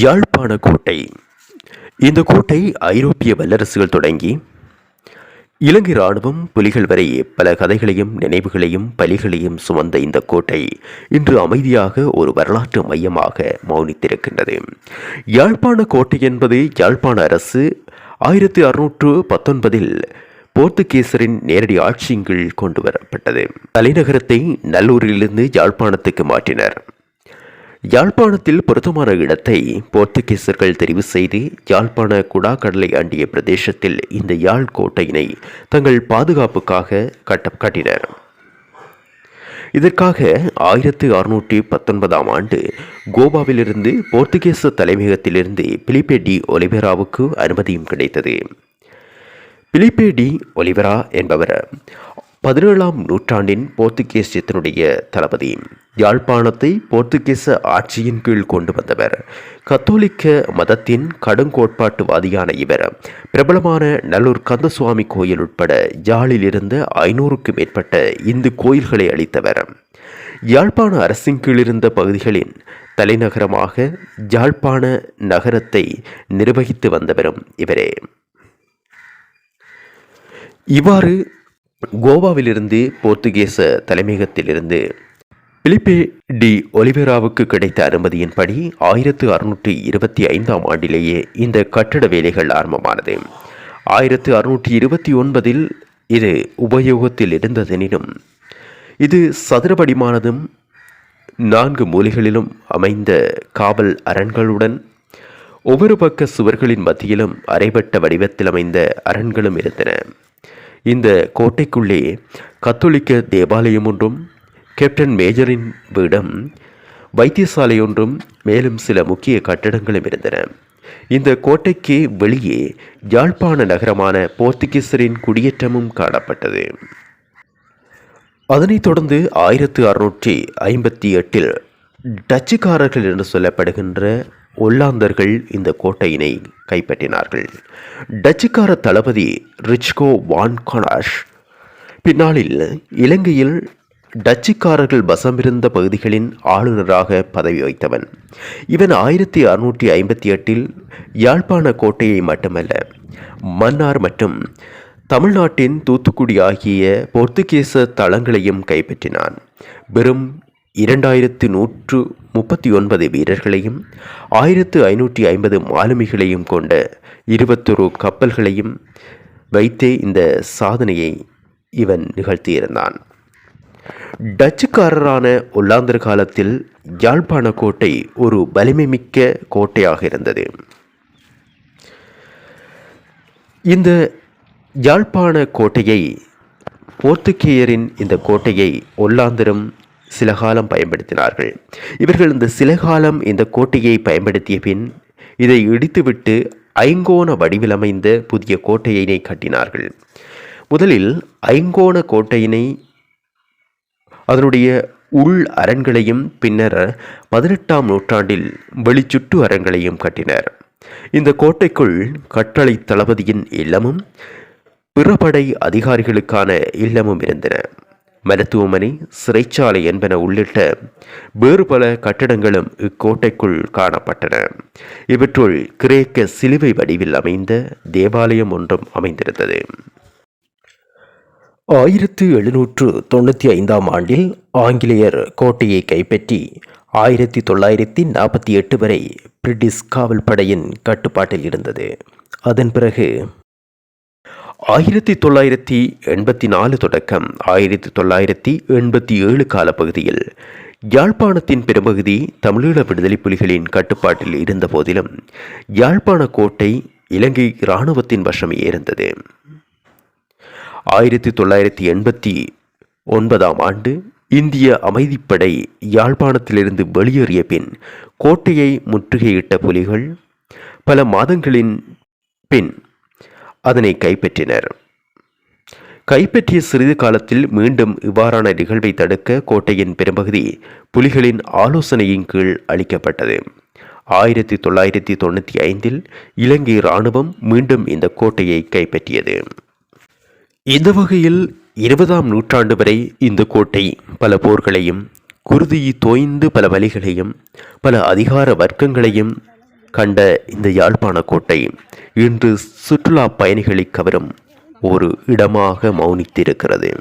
யாழ்ப்பாண கோட்டை இந்த கோட்டை ஐரோப்பிய வல்லரசுகள் தொடங்கி இலங்கை இராணுவம் புலிகள் வரை பல கதைகளையும் நினைவுகளையும் பலிகளையும் சுமந்த இந்த கோட்டை இன்று அமைதியாக ஒரு வரலாற்று மையமாக மௌனித்திருக்கின்றது. யாழ்ப்பாண கோட்டை என்பது யாழ்ப்பாண அரசு ஆயிரத்தி அறுநூற்று பத்தொன்பதில் போர்த்துகீசரின் நேரடி ஆட்சியின் கீழ் கொண்டு வரப்பட்டது. தலைநகரத்தை நல்லூரிலிருந்து யாழ்ப்பாணத்துக்கு மாற்றினர். யாழ்ப்பாணத்தில் பொருத்தமான இடத்தை போர்த்துகீசர்கள் தெரிவு செய்து யாழ்ப்பாண குடாக்கடலை அண்டிய பிரதேசத்தில் இந்த யாழ் கோட்டையினை தங்கள் பாதுகாப்புக்காக கட்ட கட்டினர். இதற்காக ஆயிரத்து அறுநூற்றி பத்தொன்பதாம் ஆண்டு கோவாவிலிருந்து போர்த்துகீச தலைமையகத்திலிருந்து பிலிப்பே டி ஒலிவேராவுக்கு அனுமதியும் கிடைத்தது. பிலிப்பே டி ஒலிவரா என்பவர் பதினேழாம் நூற்றாண்டின் போர்த்துகீசியத்தினுடைய தளபதி. யாழ்ப்பாணத்தை போர்த்துகீச ஆட்சியின் கீழ் கொண்டு வந்தவர். கத்தோலிக்க மதத்தின் கடுங்கோட்பாட்டுவாதியான இவர். பிரபலமான நல்லூர் கந்தசுவாமி கோயில் உட்பட யாழில் இருந்த ஐநூறுக்கும் மேற்பட்ட இந்து கோயில்களை அளித்தவர். யாழ்ப்பாண அரசின் கீழ் இருந்த பகுதிகளின் தலைநகரமாக யாழ்ப்பாண நகரத்தை நிர்வகித்து வந்தவரும் இவரே. இவ்வாறு கோவாவிலிருந்து போர்த்துகீச தலைமையகத்திலிருந்து பிலிப்பே டி ஒலிவேராவுக்கு கிடைத்த அனுமதியின்படி ஆயிரத்து அறுநூற்றி இருபத்தி ஐந்தாம் ஆண்டிலேயே இந்த கட்டட வேலைகள் ஆரம்பமானது. ஆயிரத்து அறுநூற்றி இருபத்தி ஒன்பதில் இது உபயோகத்தில் இருந்ததெனினும் இது சதுரபடிமானதும் நான்கு மூலைகளிலும் அமைந்த காவல் அரண்களுடன் ஒவ்வொரு பக்க சுவர்களின் மத்தியிலும் அரைபட்ட வடிவத்தில் அமைந்த அரண்களும் இருந்தன. இந்த கோட்டைக்குள்ளே கத்தோலிக்க தேவாலயம் ஒன்றும் கேப்டன் மேஜரின் வீடம் வைத்தியசாலை ஒன்றும் மேலும் சில முக்கிய கட்டடங்களும் இருந்தன. இந்த கோட்டைக்கு வெளியே யாழ்ப்பாண நகரமான போர்த்துகீசரின் குடியேற்றமும் காணப்பட்டது. அதனைத் தொடர்ந்து ஆயிரத்து அறுநூற்றி ஐம்பத்தி எட்டில் டச்சுக்காரர்கள் என்று சொல்லப்படுகின்ற ஒல்லாந்தர்கள் இந்த கோட்டையினை கைப்பற்றினார்கள். டச்சுக்கார தளபதி ரிச்கோ வான் கொனாஷ் பின்னாளில் இலங்கையில் டச்சுக்காரர்கள் வசமிருந்த பகுதிகளின் ஆளுநராக பதவி வகித்தவன். இவன் ஆயிரத்தி அறுநூற்றி ஐம்பத்தி எட்டில் யாழ்ப்பாண கோட்டையை மட்டுமல்ல மன்னார் மற்றும் தமிழ்நாட்டின் தூத்துக்குடி ஆகிய போர்த்துகீச தளங்களையும் கைப்பற்றினான். வெறும் இரண்டாயிரத்து நூற்று முப்பத்தி ஒன்பது வீரர்களையும் ஆயிரத்து ஐநூற்றி ஐம்பது மாலுமிகளையும் கொண்ட இருபத்தொரு கப்பல்களையும் வைத்தே இந்த சாதனையை இவன் நிகழ்த்தியிருந்தான். டச்சுக்காரரான ஒல்லாந்தர் காலத்தில் யாழ்ப்பாண கோட்டை ஒரு வலிமை மிக்க கோட்டையாக இருந்தது. இந்த யாழ்ப்பாண கோட்டையை போர்த்துகேயரின் இந்த கோட்டையை ஒல்லாந்தரும் சில காலம் பயன்படுத்தினார்கள். இவர்கள் இந்த சில காலம் இந்த கோட்டையை பயன்படுத்திய பின் இதை இடித்துவிட்டு ஐங்கோண வடிவில் அமைந்த புதிய கோட்டையினை கட்டினார்கள். முதலில் ஐங்கோண கோட்டையினை அதனுடைய உள் அரண்களையும் பின்னர் பதினெட்டாம் நூற்றாண்டில் வெளிச்சுட்டு அரண்களையும் கட்டினர். இந்த கோட்டைக்குள் கட்டளை தளபதியின் இல்லமும் பிறபடை அதிகாரிகளுக்கான இல்லமும் இருந்தன. மருத்துவமனை சிறைச்சாலை என்பன உள்ளிட்ட வேறு பல கட்டடங்களும் இக்கோட்டைக்குள் காணப்பட்டன. இவற்றுள் கிரேக்க சிலுவை வடிவில் அமைந்த தேவாலயம் ஒன்றும் அமைந்திருந்தது. ஆயிரத்து எழுநூற்று தொண்ணூற்றி ஐந்தாம் ஆண்டில் ஆங்கிலேயர் கோட்டையை கைப்பற்றி ஆயிரத்தி தொள்ளாயிரத்தி நாற்பத்தி எட்டு வரை பிரிட்டிஷ் காவல் படையின் கட்டுப்பாட்டில் இருந்தது. அதன் பிறகு ஆயிரத்தி தொள்ளாயிரத்தி எண்பத்தி நாலு தொடக்கம் ஆயிரத்தி தொள்ளாயிரத்தி எண்பத்தி ஏழு காலப்பகுதியில் யாழ்ப்பாணத்தின் பெரும்பகுதி தமிழீழ விடுதலை புலிகளின் கட்டுப்பாட்டில் இருந்த போதிலும் யாழ்ப்பாண கோட்டை இலங்கை இராணுவத்தின் வசமே இருந்தது. ஆயிரத்தி தொள்ளாயிரத்தி எண்பத்தி ஒன்பதாம் ஆண்டு இந்திய அமைதிப்படை யாழ்ப்பாணத்திலிருந்து வெளியேறிய பின் கோட்டையை முற்றுகையிட்ட புலிகள் பல மாதங்களின் பின் அதனை கைப்பற்றினர். கைப்பற்றிய சிறிது காலத்தில் மீண்டும் இவ்வாறான நிகழ்வை தடுக்க கோட்டையின் பெரும்பகுதி புலிகளின் ஆலோசனையின் கீழ் அளிக்கப்பட்டது. ஆயிரத்தி தொள்ளாயிரத்தி தொண்ணூற்றி ஐந்தில் இலங்கை இராணுவம் மீண்டும் இந்த கோட்டையை கைப்பற்றியது. இந்த வகையில் இருபதாம் நூற்றாண்டு வரை இந்த கோட்டை பல போர்களையும் குருதியை தோய்ந்து பல வழிகளையும் பல அதிகார வர்க்கங்களையும் கண்ட இந்த யாழ்ப்பாண கோட்டை இன்று சுற்றுலா பயணிகளை கவரும் ஒரு இடமாக மௌனித்திருக்கிறது.